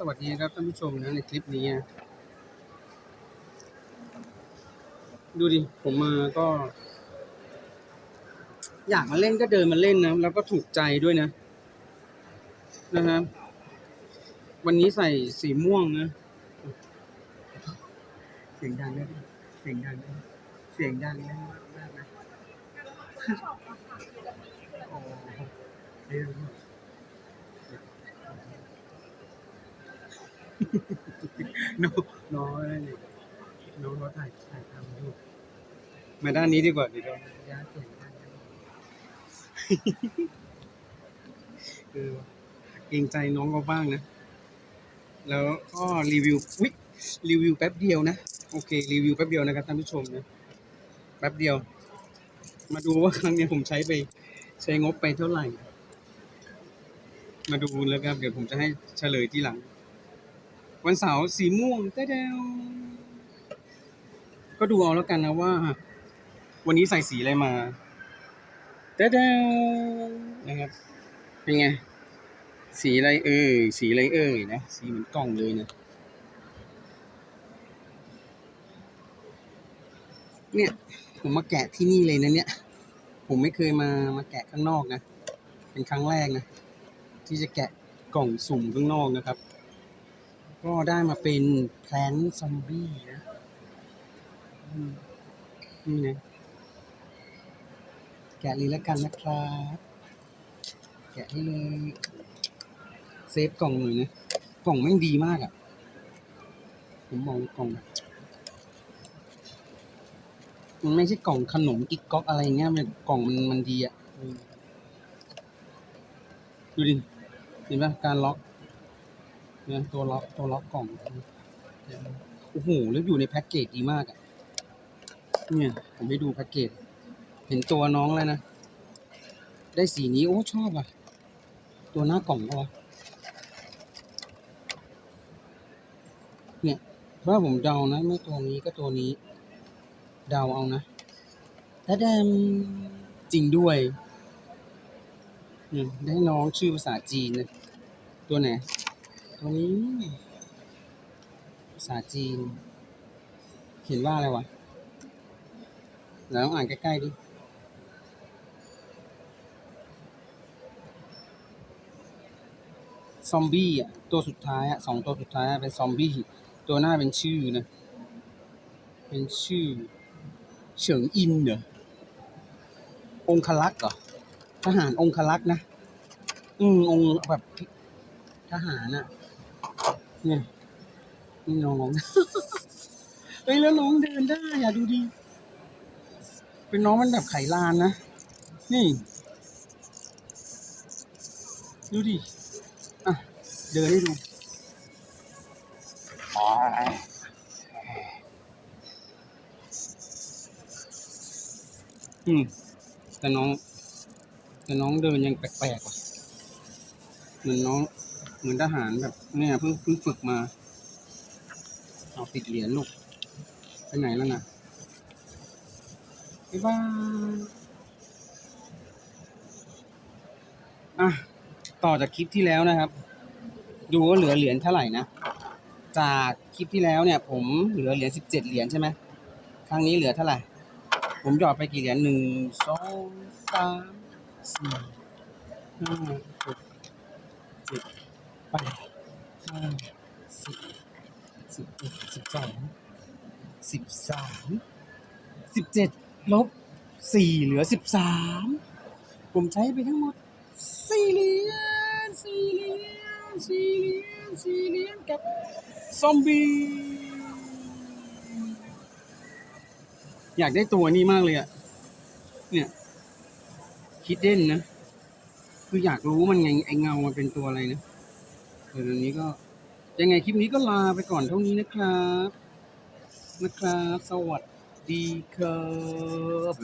สวัสดีครับท่านผู้ชมนะในคลิปนี้ ดูดิ ผมมาก็ อยากมาเล่นก็เดินมาเล่นนะ แล้วก็ถูกใจด้วยนะ นะครับ วันนี้ใส่สีม่วงนะ เสียงดังด้วยเสียงดังด้วยเสียงดังมากมากนะโอ้เรื่อง น้องน้องอะไรเนี่ยน้องเขาถ่ายถ่ายทำอยู่มาด้านนี้ดีกว่าดีกว่าย้าเสียงดังนะเออเกรงใจน้องเขาบ้างนะ แล้วก็รีวิววิรีวิวแป๊บเดียวนะ โอเค รีวิวแป๊บเดียวนะครับท่านผู้ชมนะ แป๊บเดียว มาดูว่าครั้งเนี้ยผมใช้ไป ใช้งบไปเท่าไหร่ มาดูแล้วครับ เดี๋ยวผมจะให้เฉลยที่หลัง วันเสาร์สีม่วงเต้เดวก็ดูเอาแล้วกันนะว่า วันนี้ใส่สีอะไรมาเต้เดวนะครับเป็นไง สีอะไรเอ่ยสีอะไรเอ่ยนะสีเหมือนกล่องเลยนะเนี่ยผมมาแกะที่นี่เลยนะเนี่ย ผมไม่เคยมามาแกะข้างนอกนะ เป็นครั้งแรกนะ ที่จะแกะกล่องสุ่มข้างนอกนะครับ ก็ได้มาเป็นแพลนซอมบี้นะนี่นะแกะเลยแล้วกันนะครับ แกะให้เลยเซฟกล่องหน่อยนะ กล่องแม่งดีมากอะ่ะ ผมมองกล่องมันไม่ใช่กล่องขนมกิ๊กก๊อกอะไรเงี้ยมันกล่องมันมันดีอะ่ะดูดิเห็นปะการล็อก เนี่ยตัวล็อกตัวล็อกกล่องโอ้โหแล้วอยู่ในแพ็กเกจดีมากอะเนี่ยผมไปดูแพ็กเกจเห็นตัวน้องแล้วนะ ได้สีนี้โอ้ชอบอะ ตัวหน้ากล่องก็วะเนี่ยเพราะผมเดานะไม่ตัวนี้ก็ตัวนี้ เดาเอานะแต่แดมจริงด้วยอืมได้น้องชื่อภาษาจีนนะตัวไหน วนี้ภาษาจีน เขียนว่าอะไรวะเดี๋ยวลองอ่านใกล้ๆดิซอมบี้อะตัวสุดท้ายอะสองตัวสุดท้ายเป็นซอมบี้ตัวหน้าเป็นชื่อนะ เป็นชื่อเฉิงอินเหรอองคลักษ์เหรอทหารองคลักษ์นะ อืมองค์แบบทหารอะ เนี่ยนี่น้องเฮ้ยแล้วน้องเดินได้อะดูดิเป็นน้องมันแบบไขลานนะ นี่ ดูดิ อะ เดินให้ดูอ๋ออืม แต่น้อง แต่น้องเดินยังแปลกๆว่ะเหมือนน้อง เหมือนทหารแบบเนี่ยเพิ่งเพิ่งฝึกมา เอาติดเหรียญลูก ไปไหนแล้วนะบ๊ายบายอะ ต่อจากคลิปที่แล้วนะครับ ดูว่าเหลือเหรียญเท่าไหร่นะ จากคลิปที่แล้วเนี่ย ผมเหลือเหรียญสิบเจ็ดเหรียญใช่ไหมครั้งนี้เหลือเท่าไหร่ ผมหยอดไปกี่เหรียญหนึ่งสองสามสี่ห้าหกเจ็ด แปห้าสิบสิบเอ็ดสิบสองสิบสามสิบเจ็ดลบสี่เหลือสิบสามผมใช้ไปทั้งหมดสี่เหรียญสี่เหรียญสี่เหรียญสี่เหรียญกับซอมบี้อยากได้ตัวนี้มากเลยอะเนี่ยคิดเด่นนะ คืออยากรู้มันไงไอเงามันเป็นตัวอะไรนะ เดี๋ยวนี้ก็ ยังไงคลิปนี้ก็ลาไปก่อนเท่านี้นะครับ นะครับ สวัสดีครับ